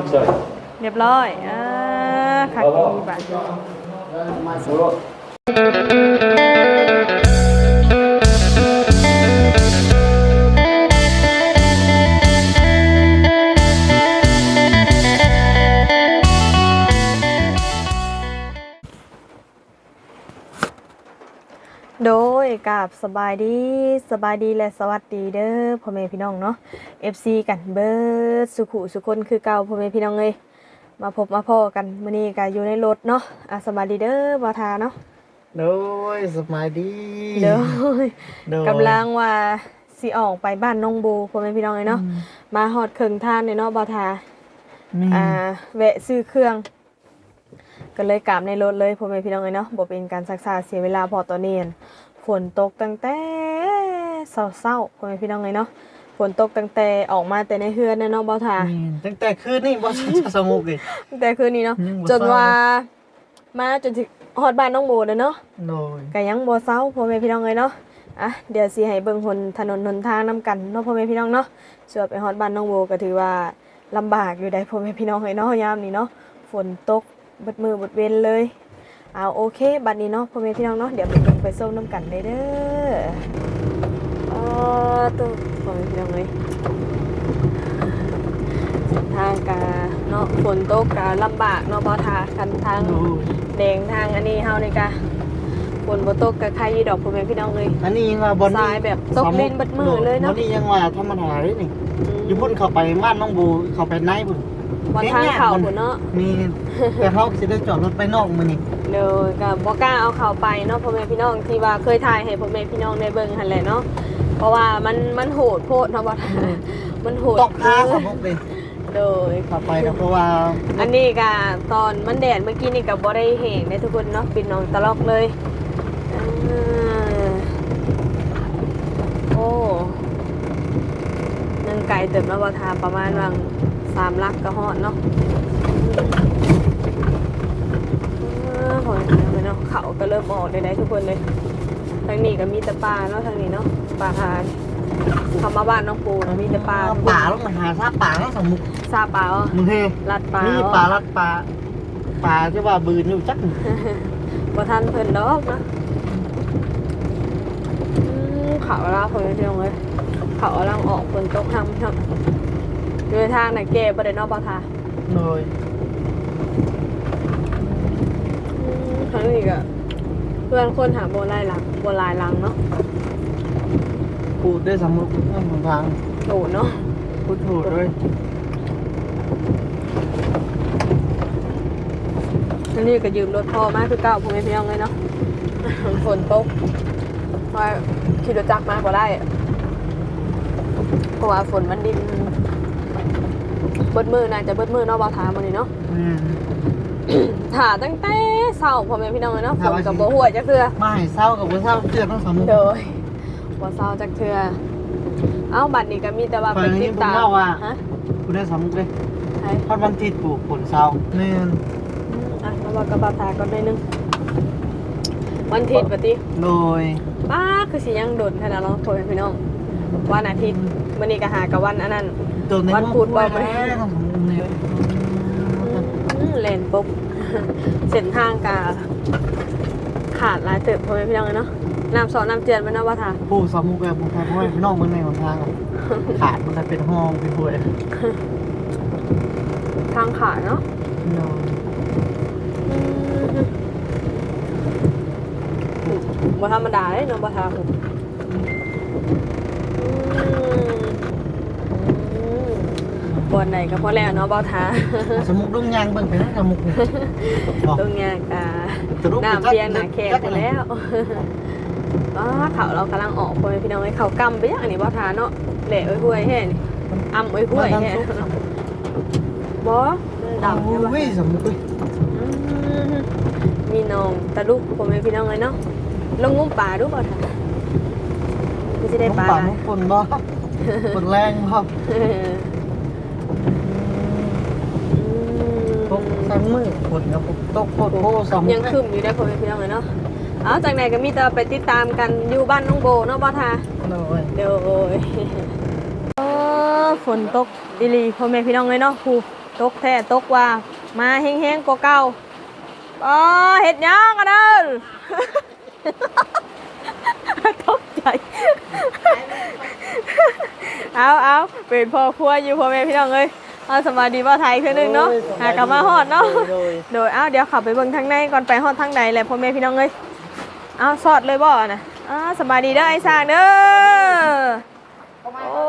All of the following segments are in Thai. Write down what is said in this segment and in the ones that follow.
inside. เรียบร้อยอ่าค่ะดีบัตร Follow. กับสบายดีสบายดีและสวัสดีเด้อพ่อแม่พี่น้องเนาะ FC กันเบิดสุขุสุคนคือเก่าพ่อแม่พี่น้องเลยมาพบมาพ่อกันมื้อนี้ก็อยู่ในรถเนาะอะสบายดีเด้อบ่ทาเนาะโดยสบายดีเด้อโดยกำลังว่าสิออกไปบ้านน้องโบพ่อแม่พี่น้องเลยเนาะมาฮอดครึ่งทางเลยเนาะบ่ทามีอ่าแวะซื้อเครื่องก็เลยกลับในรถเลยพ่อแม่พี่น้องเลยเนาะบ่เป็นการซักษาเสียเวลาพอตอนนี้อั่น ฝนตกตั้งแต่เศร้าๆพ่อแม่พี่น้องเลยเนาะฝนตกตั้งแต่ออกมาแต่ในเฮือนนะเนาะบ่ทามีตั้งแต่คืนนี่บ่จะสงบเลยตั้งแต่คืนนี้เนาะยังบ่จนเศร้าว่ามาจนถึงฮอดบ้านน้องโบเลยเนาะโดยก็ยังบ่เศร้าพ่อแม่พี่น้องเลยเนาะอะเดี๋ยวสิให้เบิ่งหนถนนหนทางนํกันเนาะพ่อแม่พี่น้องเนาะส่วนไปฮอดบ้านน้องโบก็ถือว่าลำบากอยู่ได้พ่อแม่พี่น้องเลยเนาะยามนี้เนาะฝนตกเบิดมือเบิดเว้นเลย เอาโอเค บัดนี้เนาะพ่อแม่พี่น้องเนาะเดี๋ยวไปเบิ่งไปส้มน้ำกันเลยเด้อเออตัวพ่อแม่พี่น้องเลยเส้นทางกาเนาะฝนตกกาลำบากเนาะบ่ทากันทางโดยแดงทางอันนี้เฮานี่กะฝนบ่ตกกะใครอยู่ดอกพ่อแม่พี่น้องเลยอันนี้ยังว่าบอนสายแบบตกลิ้นเบิดมือเลยเนอะบอนนี่ยังว่าธรรมดาเลยนี่อยู่พุ่นเข้าไปบ้านน้องบูเข้าไปในพุ่นบ่ทางเข้าพุ่นเนาะมีแต่เขาสิได้จอดรถไปนอกมื้อนี่ เด้อก็บ่กล้าเอาเข้าไปเนาะพ่อแม่พี่น้องที่ว่าเคยถ่ายให้พ่อแม่พี่น้องได้เบิ่งหั่นแหละเนาะเพราะว่ามันมันโหดโพดเนาะบ่ทามันโหดตกค้าสมมุติเลยโดยเข้าไปนะเพราะว่าอันนี้ก็ตอนมันแดดเมื่อกี้นี่ก็บ่ได้แห้งได้ทุกคนเนาะปิดน้องตลอกเลยอ่าโอ้ยังไกลเติมแล้วบ่ทาประมาณวังสามลักก็ฮอดเนาะ อ่าโหยเนาะเขาก็เริ่มออกได้ได้ทุกคนเลยทางนี้ก็มีแต่ปลาเนาะทางนี้เนาะปลาหาเขามาบ้านน้องปูนะมีแต่ปลาป่าลงมาหาซาป่าแล้วสมมุติซาปลาเหรอมึงเฮลัดปลานี่เหรอปลาลัดปลาปลาที่ว่าบืนอยู่จักบ่ทันเพิ่นดอกนะอืมเขาลาเพิ่นเที่ยวเลยเขากำลังออกฝนตกทางเนาะโดยทางน่ะแก่บ่ได้เนอกบ่ทาโดย อืมทางนี้ก็เพื่อนคนหาบ่หลายหลังบ่หลายหลังเนาะพูดได้สมมุติเรื่องของทางโตเนาะพูดถูกด้วยอันนี้ก็ยืมรถพ่อมาคือเก่าพ่อแม่พี่น้องเลยเนาะฝนตกว่าขี่รถจักรมาบ่ได้เพราะว่าฝนมันดินเบิดมือน่าจะเบิดมือเนาะบ่ทามื้อนี้เนาะอืม ถ่าตั้งแต่เช้าพ่อแม่พี่น้องเลยเนาะฝนกับบ่หัวจักเทื่อมาให้เศร้ากับว่าเศร้าเพื่อนต้องสมมุติโดยบ่เช้าจักเทื่อเอ้าบัดนี้ก็มีแต่ว่าเป็นติดตามฟังนี้ผมเล่าว่าฮะคุณได้สมมุติเลยใช่พอดวันที่ปลูกผลเศร้านี่นอะมาบอกกับบาทาก่อนหน่อยหนึงวันอาทิตย์ปฏิโดยป้าคือสิยังโดนขนาดเนาะพ่อแม่พี่น้องวันอาทิตย์มื้อนี้ก็หากับวันอันนั้นตัวในวันพุธไว้บ่ไหมแล้วต้องสมมุติเนี่ยอืมเล่นปุ๊บเส้นทางกาขาดหลายเติบพ่อแม่พี่น้องเลยเนาะน้ำสอนน้ำเจือนมันเนาะว่าทาปลูกสมมุติแบบปลูกแค่เพราะว่าน้องมันในหนทางอะขาดมันจะเป็นห้องเป็นห้วยทางขาดเนาะโดยบ่ธรรมดาเลยเนาะบ่ทาผม บอนไหนก็พอแล้วเนาะบ่ทาสมมุติลุงยางเบิ่งไปนะสมมุติเนี่ยบอกตรงเนี้ยกะจะรู้น้ำเพียงหนาแขกจักไปอะไรแล้วอ๋อเขาเรากำลังออกพ่อแม่พี่น้องให้เขากำไปยังอันนี้บ่ทาเนาะแหล่เอ้ยห้วยแฮ่นี่อ้ำเอ้ยห้วยแฮ่บ่ดำใช่ปะโอ้ยสมมุติเลยอืมมีน้องตะลุกพ่อแม่พี่น้องเลยเนาะลงงุ้มป่าดูบ่ทาไม่สิได้ปลาน้องป่าน้องฝนบ่ฝนแรงบ่ เออ ตก ทั้งมือฝนกับตกโคตรโคสมมุติยังคึมอยู่ได้พ่อแม่พี่น้องเลยเนาะเอาจากไหนก็มีแต่ไปติดตามกันอยู่บ้านน้องโบเนาะบ่ทาโดยเดี๋ยวโอ้ยเออฝนตกอีหลีพ่อแม่พี่น้องเลยเนาะครูตกแท้ตกว่ามาแห้งๆกว่าเก่าอ๋อเฮ็ดหยังกันเด้อตกใจเอาเอาเป็นพ่อครัวอยู่พ่อแม่พี่น้องเอ้ย เอาสวัสดีบ่าวไทยคือหนึงเนาะหากลับมาฮอดเนาะโดยโดยเอาเดี๋ยวเขับไปเบิ่งทางในก่อนไปฮอดทางในแหละพ่อแม่พี่น้องเอ้ยเอาสอดเลยบ่น่ะอ้าสบายดีเด้อไอ้สร้างเด้อโอ้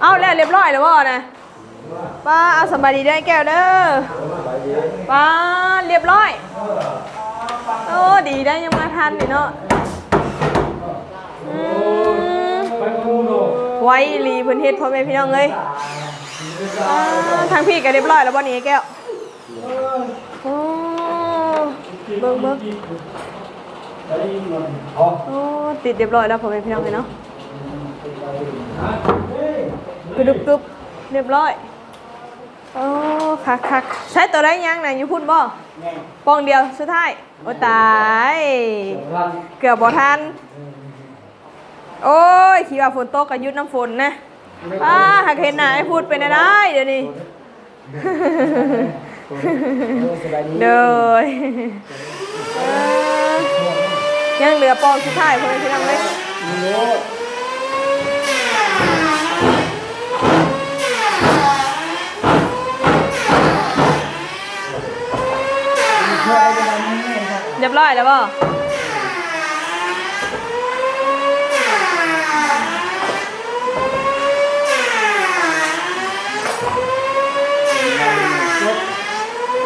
เอาแล้วเรียบร้อยแล้วบ่น่ะป้าเอาสบายดีได้อแก้วเด้อป้าเรียบร้อยโอ้ดีได้ยังมาทันนี่เนาะอืม ไว้อีหลีเพิ่นเฮ็ดพ่อแม่พี่น้องเอ้ยอ่าทางพี่ก็เรียบร้อยแล้วบ่นี้แก้วโอ้เบิ่งเบิ่งโอ้ติดเรียบร้อยแล้วผมเป็นพี่น้องเลยเนาะกระดุบกึบเรียบร้อยโอ้คักคักใช้ตัวได้ยังน่ะอยู่พุ่นบ่ปองเดียวสุดท้ายโอ้ตาย เกือบบ่ทัน โอ้ยคิดว่าฝนตกก็หยุดน้ำฝนนะอ้าหากเห็นหน้าไอ้พูดเป็นอะไรเดี๋ยวนี้เดยเอ่อยังเหลือปองสุดท้ายเพื่อนพี่น้องเลยเรียบร้อยแล้วบ่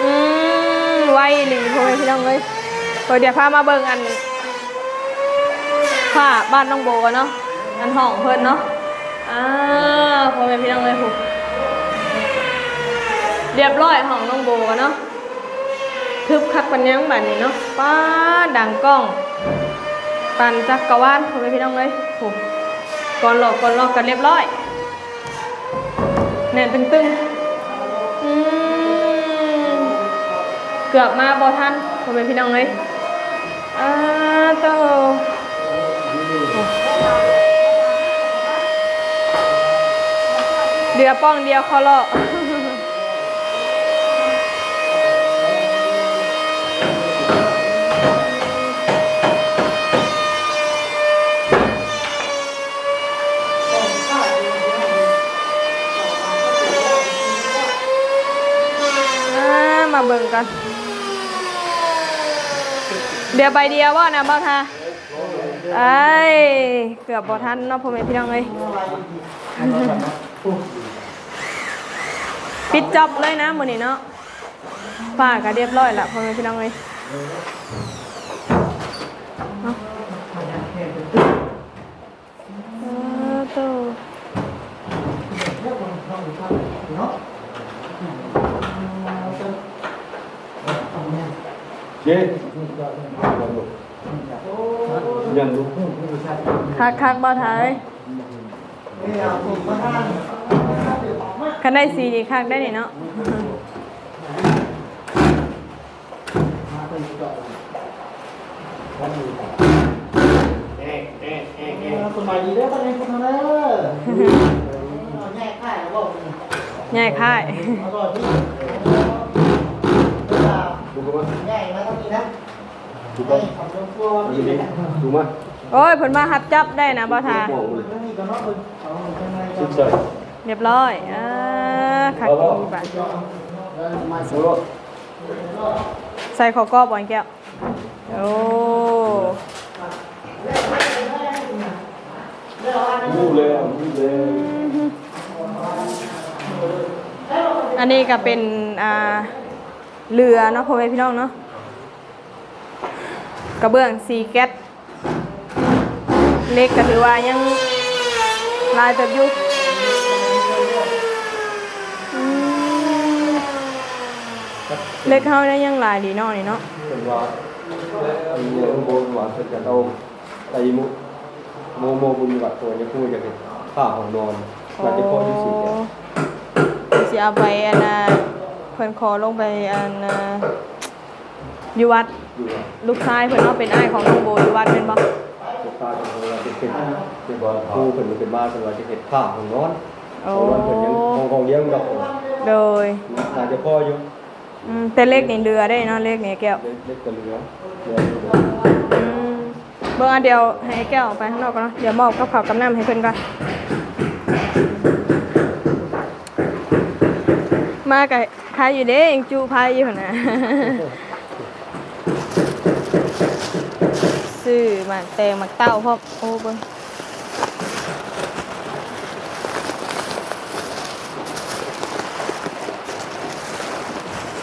อืมไว หลีพ่อแม่พี่น้องเลยเดี๋ยวพามาเบิ่งอันผ้าบ้านน้องโบกันเนาะอันห้องเพิ่นเนาะอ่าพอแม่พี่น้องเลยผูเรียบร้อยห้องน้องโบกันเนาะทึบคักปันยังบัดนี้เนาะป้าดังกล้อง ปันจักรวาลพอแม่พี่น้องเลยผูก่อนหลอกก่อนหลอกกันเรียบร้อยแน่นตึงๆ เกือบมาบอทันผมเป็นพี่น้องเลยอ่าโตเดือป้องเดียวเขาเลาะ เดี๋ยวใบเดียวว่านะบ่าวทาไอ้ยเกือบบ่ทันเนาะพ่อแม่พี่น้องเอ้ยปิดจ็อบเลยนะมื้อนี้เนาะป้าก็เรียบร้อยละพ่อแม่พี่น้องเอ้ยเอาเออโต เย็นยังรู้คักคักๆบ่าวทาเอ้ยคันได้สีนี่คักได้นี่เนาะสบายดีเด้อป้าเองคุณเด้อแยกค่ายแล้วบ่ใหญ่ค่ายอร่อย พี่ดูกันมั้ยแยกแล้วก็มีนะดูให้กันทำเรื่องพวกดูดิดูมั้ยโอ้ยผลมาหับจับได้นะบ่าวทามองเลยนี่ก็เนาะเพิ่นเอาข้างในชิก็ดใส่เรียบร้อยอ่าขัดดีบ่ะมาดูว่าใส่ขอกรอบบอลแก้ว โอ้ดูเลยอะดูเลยอันนี้ก็เป็นอ่า เรือเนาะพ่อแม่พี่น้องเนาะกระเบื้องสีแก๊สเล็กก็ถือว่ายังลายเติบอยู่อืมเล็กเขาได้ยังลายดีเนาะนี่เนาะเป็นว่าไอ้เนี่ยข้างบนว่าเป็นจะเอาไอ้มุโมโมบุญวัดตัวนี้พูดจะเป็นข้าของนอนวัดที่พ่อที่สี่เนี่ยสิเอาไปอันน่ะ เพิ่นขอลงไปอันน่ะอยู่วัดอยู่อะลูกชายเพิ่นเอาเป็นอ้ายของน้องโบอยู่วัดเป็นบ่จะข้าของนอนเป็นเป็นเป็นว่าผู้เป็นเป็นมาเป็นว่าจะเห็นข้าของนอนโอ้เพราะว่าเป็นยังห้องห้องเลี้ยงดอกโดยน่าจะพออยู่อืมแต่เลขนี่เรือได้เนาะเลขนี่แก้วเล็กเล็กกว่าเหลือเหลืออยู่ อืมเบิ่งอันเดียวให้แก้วออกไปข้างนอกก่อนเนาะเดี๋ยวมอบกับข้าวกับน้ำให้เพิ่นก่อน มากับใครอยู่เด้เองจูพายอยู่หั่นน่ะซื้อหมากแตงหมากเต้าพร้อมโอ้เบิ่ง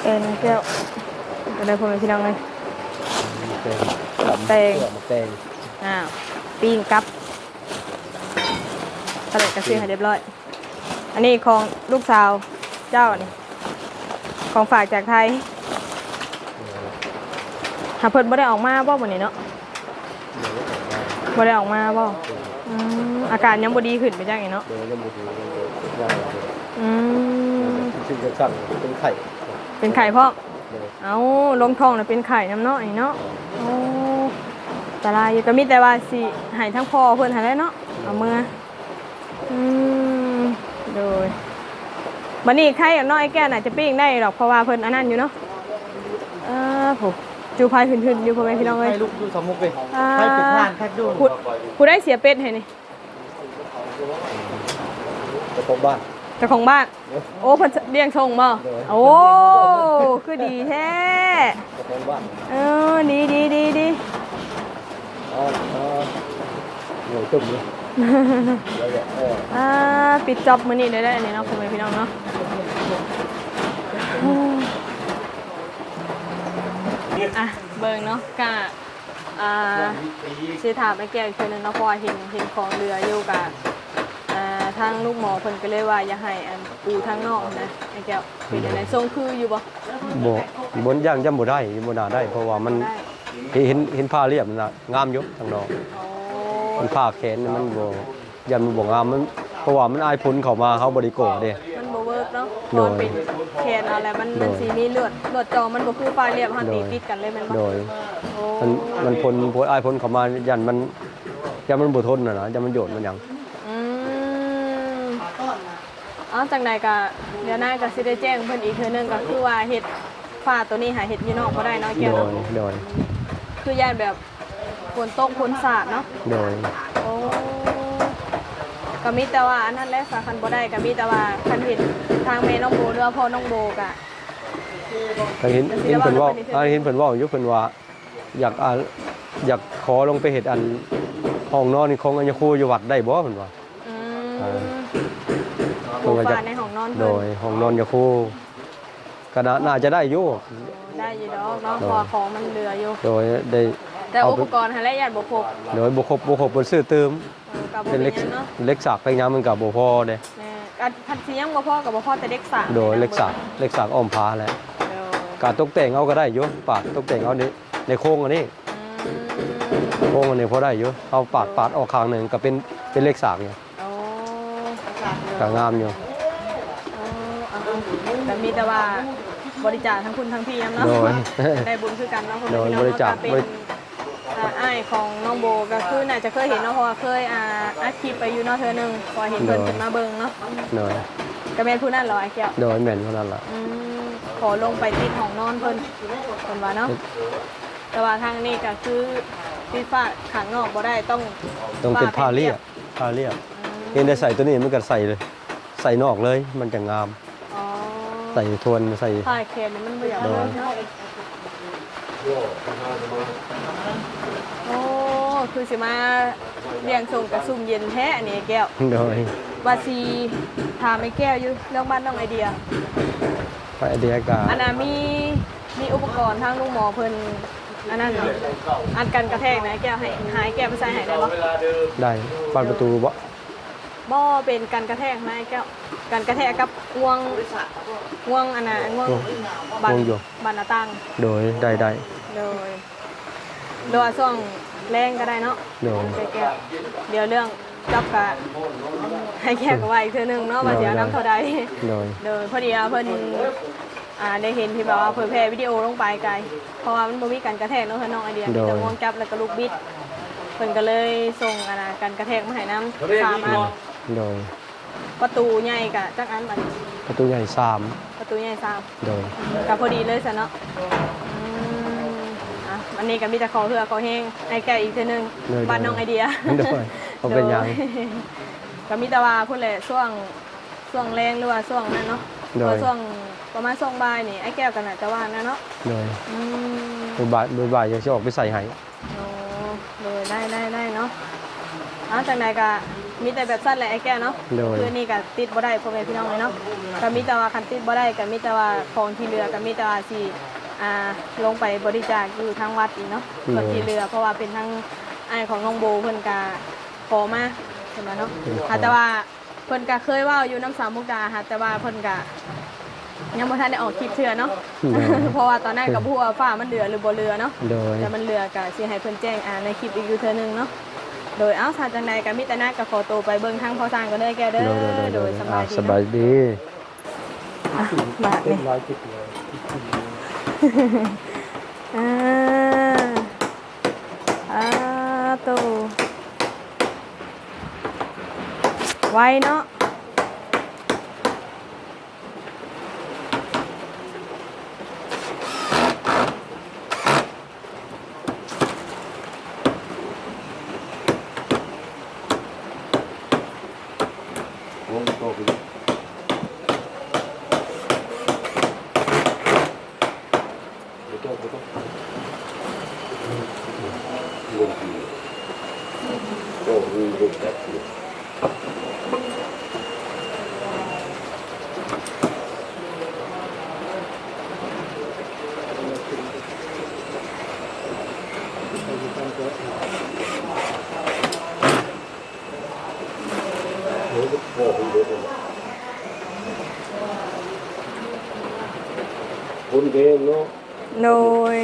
เอ็นแก้วก็ได้พ่อแม่พี่น้องเลยแตงแตงแตงอ้าวปิ้งกับตะเล็ดกระเซียให้เรียบร้อย อันนี้ของลูกสาวเจ้านี่ ของฝากจากไทยหาเพิ่นบ่ได้ออกมาบ่มื้อนี้เนาะบ่ได้ออกมาบ่อืมอาการยังบ่ดีขึ้นไปจังไงเนาะเดี๋ยวจะมุดอยู่เดี๋ยวจะย่างเดี๋ยวอืมซึ่งจะสั่งเป็นไข่เป็นไข่พ่อเดี๋ยวเอาลงท้องน่ะเป็นไข่น้ำเนาะไอ้เนาะโอ้ตาลายอยู่ก็มีแต่ว่าสิให้ทั้งพ่อเพิ่นให้ได้เนาะเอามืออืมโดย บัดนี้ไข่กับน้อยแก่น่ะจะปิ้งได้หรอกเพราะว่าเพิ่นอันนั้นอยู่เนาะเออผมจูพายขึ้นๆอยู่พ่อแม่พี่น้องเอ้ย ให้ลูกดูสมุกเลยอ่า ให้เป็นท่านแพ็กดูผู้ผู้ได้เสียเป็ดให้นี่จะพบบ้าน เจ้าของบ้าน โอ้เพิ่นเลี้ยงชงบ่เด้อโอ้คือดีแท้จะพบบ้านเออดีดีดีดีอ๋ออ๋อเหนื่อยจุ่มเลยเดี๋ยวเดี๋ยวเอออ่าปิดจ็อบมื้อนี้ได้ได้อันนี้เนาะพ่อแม่พี่น้องเนาะ อืมอะเบิ่งเนาะกะอ่าสิถามไอ้แก้วอีกเทื่อนึงเนาะเพราะว่าเห็นเห็นของเรืออยู่กะอ่าทางลูกหมอเพิ่นก็เลยว่าอย่าให้อันปูทางนอกนะไอ้แก้วเป็นจังไดทรงคืออยู่บ่บ่บนย่างย่ำบ่ได้บ่น่าได้เพราะว่ามันได้เห็นเห็นผ้าเรียบนั่นน่ะงามอยู่ทางนอกโอ้มันผ้าแขนนี่มันบ่ย่ำมันบ่งามมันเพราะว่ามันอายผลเข้ามาเขาบ่ได้โกะเด้ พโดอยเป็นแขนเอาแล้วมันมันโดยสีมีเลือดเลือดจอมันบ่คือปลายเรียบหันตีโดยติดกันเลยแมันบ่โดย โอ้มันมันผลผลอายผลเข้ามายันมันยันมันบ่ทนน่ะนะยันมันโยนมันหยัง อืมเอ๋อจังใดก็เดี๋ยวหน้าก็สิได้แจ้งเพิ่นอีกเทื่อนึงก็คือว่าเฮ็ดฟ้าตัวนี้หาเฮ็ดอยู่นอกบ่ได้เนาะแก้วโดเนาะยโดย คือย่านแบบฝนตกฝนสาดเนาะ โดย โอ้ ก็มีแต่ว่าอันนั้นแหละสาคันบ่ได้ก็มีแต่ว่าคันเห็นทางแม่น้องโบหรือว่าพ่อน้องโบก็ถ้าเห็นเห็นเพิ่นเว้าถ้าเห็นเพิ่นเว้าอยู่เพิ่นว่า อยากอ่าอยากขอลงไปเฮ็ดอันห้องนอนของอัญญครูอยู่วัดได้บ่เพิ่นว่า อือ่ามเพิ่โบนว่าจะฟ้าในห้องนอนโดเพิ่นยห้องนอนอัญญครูก็น่าน่าจะได้อยู่ได้อยู่ดอกเนาะโดยเพอของมันเหลืออยู่ โดยได้แต่เอาอุไปปกรณ์หันและญาติบ่ครบโดยบ่ครบบ่ครบเพิ่นซื้อเติมเออ กับบ่เป็นมีเล็กหยังเนาะเล็กสากไปยามมันก็บ่พอเด้แม่กัดพันสิยังบ่พอกับบ่พอแต่เด็กสามโดยเล็กสากเล็กสากอ้อมพาแหละโดยการตกแต่งเอาก็ได้อยู่ปาดตกแต่งเอาในในโค้งอันนี้อืมโค้งอันนี้พอได้อยู่เอาปาดปาดออกข้างหนึงก็เป็นเป็นเล็กสากเนี่ยโอ้ก็งามอยู่โอ้เอาแต่มีแต่ว่าบริจาคทั้งคุณทั้งพี่นํเนาะโดย ได้บุญคือกันเนาะคนโดยพี่น้องบริจาคเนาะก็บริเป็น อ่าอ้ายของน้องโบก็คือน่าจะเคยเห็นเนาะเพราะว่าเคยอ่าอัดคลิปไปอยู่เนาะเธอหนึงพอเห็นเพิ่นโดยขึ้นมาเบิ่งเนาะโดยก็แม่นผู้นั้นเหรอไอ้แก้วโดยแม่นเท่านั้นล่ะอืมขอลงไปติดของนอนเพิ่นเพิ่นว่าเนาะแต่ว่าทางนี้ก็คือติดฟ้าขังนอกบ่ได้ต้องต้องเป็นผ้าเรียบผ้าเรียบเห็นได้ใส่ตัวนี้มันก็ใส่เลย ใส่นอกเลยมันจะงาม อ๋อใส่ทวนใส่ผ้าแขนนี่มันบ่อยากโดเลยยเนาะ โอ้คือสิมาเลี้ยงส่งกระซุ่มเย็นแท้อันนี้แก้วโดยว่าสิถามไอ้แก้วอยู่เรื่องบ้านน้องไอเดียพระไอเดียกาอันน่ะมีมีอุปกรณ์ทางลุงหมอเพิ่นอันนั้นนี่อันกันกระแทกนะไอ้แก้วให้หายแก้วไปใส่ให้ได้บ่ได้ปานประตูบ่ บ่เป็นกันกระแทกนะไอ้แก้วกันกระแทกกับงวงงวงอันน่ะงวงบันบันหน้าต่างโดยได้ได้โดยโดยช่วงแรงก็ได้เนาะโดยไอ้แก้วเดี๋ยวเรื่องจับกะให้แก้วก็ไว้อีกเทื่อนึงเนาะว่าสิเอาน้ำเท่าใดโดยโดยพอดีว่าเพิ่นอ่าได้เห็นที่แบบว่าเผยแพร่วิดีโอลงไปไกลเพราะว่ามันบ่มีการกระแทกเนาะเพิ่นน้องไอเดียมีแต่ง่วงจับแล้วก็ลูกบิดเพิ่นก็เลยส่งอันน่ะการกระแทกมาให้น้ำสามอัน โดยประตูใหญ่กะจักอันบัดนี้ประตูใหญ่สามประตูใหญ่สามโดยกับพอดีเลยซะเนาะอืมอะวันนี้ก็มีแต่ขอเหือขอแห้งไอ้แก่อีกเทีนึงโดยบ้านน้องไอเดีย โดยเอาเป็นหยัง โดก็มีแต่ว่าพุ่นแหละช่วงช่วงแรงหรือว่าช่วงนั้นเนาะโดย พอช่วงประมาณช่วงบ่ายนี่ไอ้แก้วกันน่ะจะว่างนะเนาะโดยอืมมือบ่ายมือบ่ายยังจะออกไปใส่ให้โอ้โดยได้ได้ได้เนาะอ้าวจากไหนก็ มีแต่แบบสั้นแหละไอ้แก้วเนาะโดย คือนี่ก็ติดบ่ได้พ่อแม่พี่น้องเลยเนาะก็มีแต่ว่าคันติดบ่ได้ก็มีแต่ว่าของที่เหลือก็มีแต่ว่าสิอ่าลงไปบริจาคอยู่ทางวัดอีกเนาะส่วนที่เหลือเพราะว่าเป็นทั้งไอ้ายของน้องโบเพิ่นก็ขอมาใช่ไหมเนาะหาแต่ว่าเพิ่นก็เคยเว่าอยู่น้ำสามมุกดาหาแต่ว่าเพิ่นก็ยังบ่ทันได้ออกคลิปเทื่อเนาะเพราะว่าตอนนั้นก็บ่ฮู้ว่าฟ้ามันเหลือหรือบ่เหลือเนาะ โดย แต่มันเหลือก็สิให้เพิ่นแจ้งอ่าในคลิปอีกอยู่เทื่อนึงเนาะ โดยเอ้าถ้าจังใดก็มีแต่นาก็ขอตัวไปเบิ่งทางพอสร้างก็ได้แกเด้อโดยโดยโดยสบายดีสบาเนาะยดีอะบาทนี่ร้อยจิตเลยอ่าอ่าตูไวเนาะ คนเพลงเนาะ โดย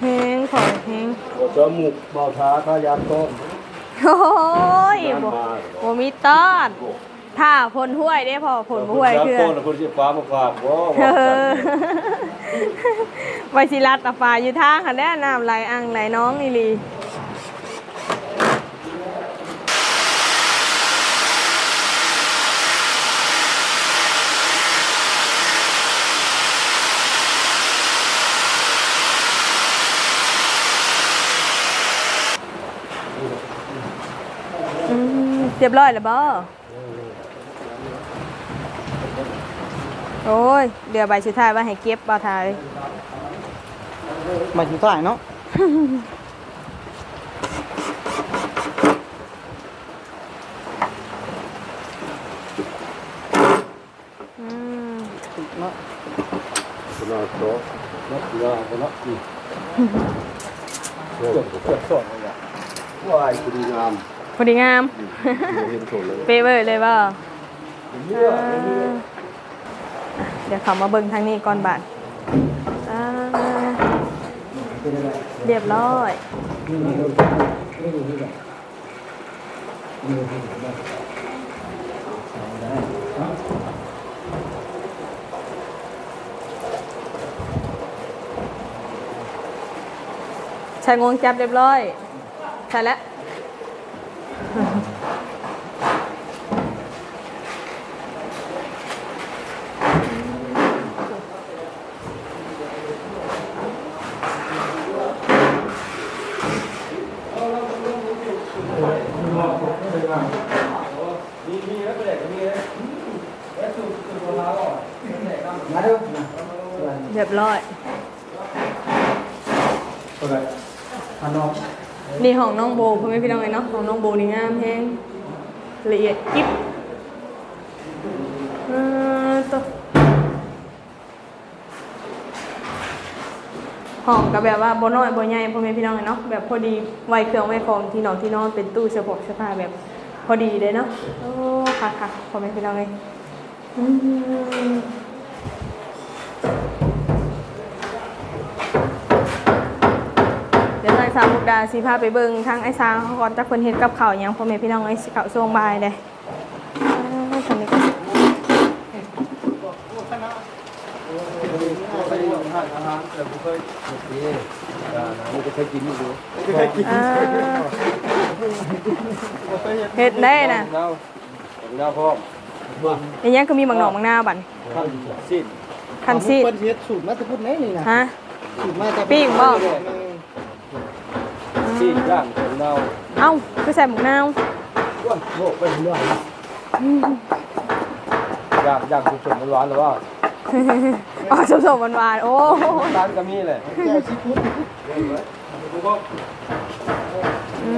แฮงของแฮงบ่จมูกเบาท้าขายามต้นโอ้ยบ่มาบ่มีต้อนถ้าผลห้วยได้พอผลห้วยคือต้นคนสิฟ้ามาฝากบ่เออไวชิรัตตะฟ้าอยู่ทางค่ะแน่น้ำไหลอ่างไหลน้องนี่ลี เรียบร้อยแล้วบ่โอ้ย เดี๋ยวใบสุดท้ายว่าให้เก็บบ่ทายมาอยู่ใต้เนาะอืมเนาะขนาดโตนักกีฬาก็นักอีกโอ้โหเกือบสดเลยอะว้ายคุณงาม พอดีงาม เห็นโสดเลยเปเวอร์เลยบ่เออเดี๋ยวเขามาเบิ่งทางนี้ก่อนบาทอ่าเรียบร้อยใช้งวงจับเรียบร้อย ใช่แล้ว เรียบร้อยมานอนนี่ของน้องโบพ่อแม่พี่น้องไงเนาะของน้องโบนี่งามแฮงละเอียดกิ๊บเออตัวห้องก็แบบว่าบ่น้อยบ่ใหญ่พ่อแม่พี่น้องไงเนาะแบบพอดีไวเครื่องไวของที่นอนที่นอนเป็นตู้เสื้อผกเสื้อผ้าแบบพอดีเลยเนาะโอ้ค่ะค่ะพ่อแม่พี่น้องเลยอืมางสาวมุกดาสิพาไปเบิ่งทางไอ้ซางเขาก่อนจักเพิ่นเฮ็ดกับข้าวหยังพ่อแม่พี่น้องเอ้ยสิเข้าช่วงบ่ายเด้อ่าตอนนี้ก็ไปทานอาหารแต่ผมเคยนี่อ่ามันก็เคยกินอยู่ดูอ่าเฮ็ดได้น่ะเน่าเน่าพร้อมว่าในยังก็มีบางหนองบางหน้าบัดขั้นสิ้นคันซีดเพิ่นเฮ็ดสูตรมาแต่พุ่นไหนนี่นะฮะสูตรมาแต่ปิ้งบ่ สิ้นย่างของเราเอ้าคือใส่หมกนาวว้าวโลกไปเรื่อยย่างย่างสุดๆร้อนๆหรือว่าอ๋อสมๆหวานๆโอ้ร้านก็มีเลยแก้วซีฟู้ดอื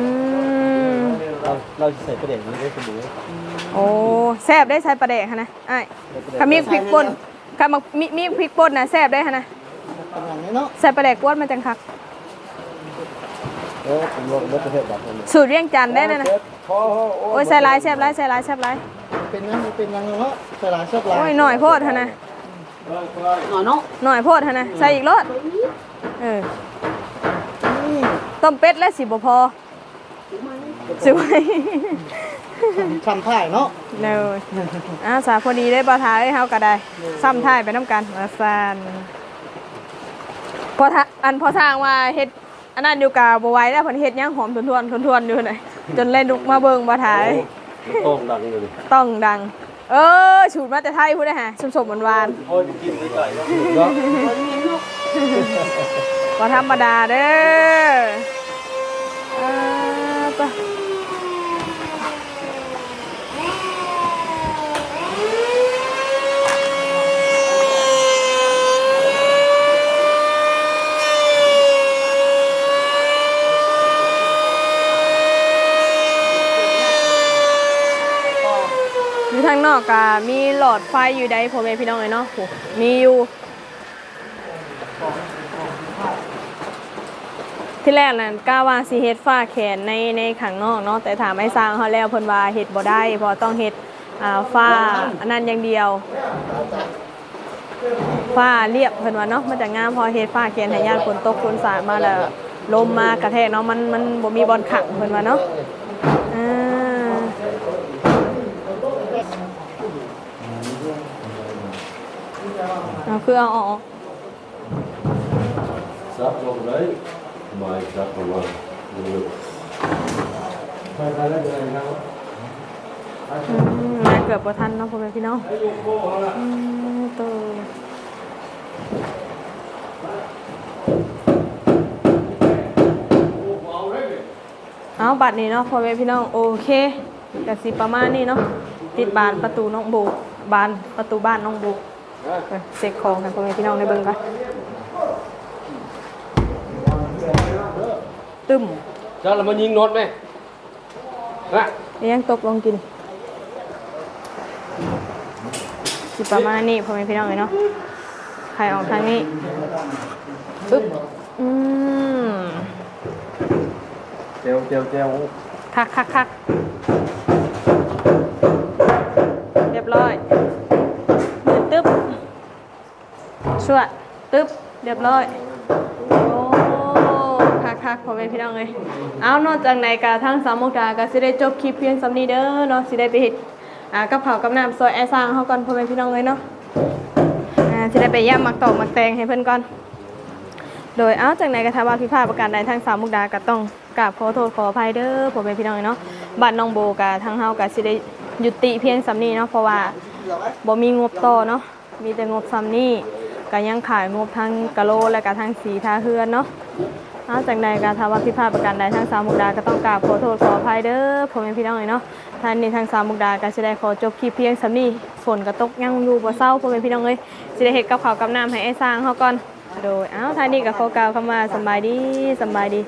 มเราเราใส่ประเด็นนี้ได้สมุนโอ้แซ่บได้ใส่ปลาแดกฮะนะไอ้ายถ้ามีพริกป่นถ้ามามีมีพริกป่นนะแซ่บได้ฮะนะเป็นอย่างนี้เนาะใส่ปลาแดกกวนมาจังคักเออ ผมลงรถประเทศแบบนี้สูตรเรียงจันทน์ได้เลยนะโอ้โหโอ้ยใส่หลายแซ่บหลายใส่หลายแซ่บหลายเป็นยังเป็นยังเนาะใส่หลายชอบหลายโอ้ยหน่อยโพดฮะนะหน่อยเนาะหน่อยโพดฮะนะใส่อีกรสเอออืมต้มเป็ดและสิบ่พอสิไว้ทำท่ายเนาะเนยอ่าสาพอดีได้บ่ทาเอ้ยเฮาก็ได้ซ้ำท้ายไปน้ำกันว่าซั่นพอทาอันพอทางว่าเฮ็ด อันนั้นอยู่กะบ่ไหวแล้วเพิ่นเฮ็ดหยังหอมทวนๆทวนๆอยู่ไหนจนเล่นลุกมาเบิ่งบ่ทาเอ้ยโต้งดังเลยต้องดัง เออฉูดมาแต่ไทยพูดได้ฮะสมๆหวานโอ้ยกินไม่ไก่เนาะๆบ่ธรรมดาเด้ออ่าปะอยู่ทางนอกก็ มีหลอดไฟอยู่ใดพ่อแม่พี่น้องเลยเนาะมีอยู่ ที่แรกนั่นกล้าว่าสิเฮ็ดฝ้าแขนในในข้างนอกเนาะแต่ถามไอ้สร้างเขาแล้วเพิ่นว่าเฮ็ดบ่ได้เพราะต้องเฮ็ดฝ้าอันนั้นอย่างเดียวฝ้าเรียบเพิ่นว่าเนาะมันจะงามพอเฮ็ดฝ้าแขนให้ญาติฝนตกฝนสาดมาแล้วลมมากระแทกเนาะมันมันบ่มีบอลขังเพิ่นว่าเนาะอ่าเอา คือเอาออก ซับลงเลยไม่ซับลงมาดูอืมมาเกือบบ่ทันเนาะพ่อแม่พี่น้องอืมโตเอาบัตรนี้เนาะพ่อแม่พี่น้องโอเคก็สิประมาณนี้เนาะติดบานประตูน้องบูบานประตูบ้านน้องบู เออเซ็กของกันพ่อแม่พี่น้องในเบิ่งกันตึมเจ้าเรามายิงโนดไหมนะเลี้ยงตกลงกินสิประมาณนี้พ่อแม่พี่น้องเลยเนาะไข่ออกทางนี้ปึ๊บอืมเจียวเจียวเจียวคักคักคักเรียบร้อยตึ๊บ ชั่วตึ๊บเรียบร้อย โอ้คักคักพ่อแม่พี่น้องเลยเอานอกจากไหนกาทั้งสามโมกดาก็สิได้จบคลิปเพียงสำนี้เด้อเนาะสิได้ไปเฮ็ดอ่ากับข้ากับน้ำซอยแอร์ซางเขาก่อนพ่อแม่พี่น้องเลยเนาะอ่าสิได้ไปย่ำหมักตอกหมักแตงให้เพิ่อนก่อนโดยเอาจากไหนก็ถ้าว่าพิพาทประการใดทางสามมุกดาก็ต้องกราบขอโทษขออภัยเด้อพ่อแม่พี่น้องเนาะบ้านน้องโบกะทางเฮาก็สิได้ยุติเพียงสำนี้เนาะเพราะว่าบ่มีงบต่อเนาะมีแต่งบซ้ำนี่ ก็ยังขายงบทั้งกะโลและก็ทั้งสีทาเฮือนเนาะนอกจากใดการทำว่าผิพาดประการใดทางสามมุกดาก็ต้องกราบขอโทษขออภัยเด้อผมเป็นพี่น้องเนาะท่านนี้ทางสามมุกดาก็จะได้ขอจบคลิปเพียงสำนี้ฝนก็ตกยังอยู่บ่เศร้าผมเป็นพี่น้องเลยจะได้เห็ดกับข่าวกับน้ำให้ไอ้สร้างเขาก่อนโดยอ้าวท่านนี้ก็ขอกล่าวคำว่าสบายดีสบายดี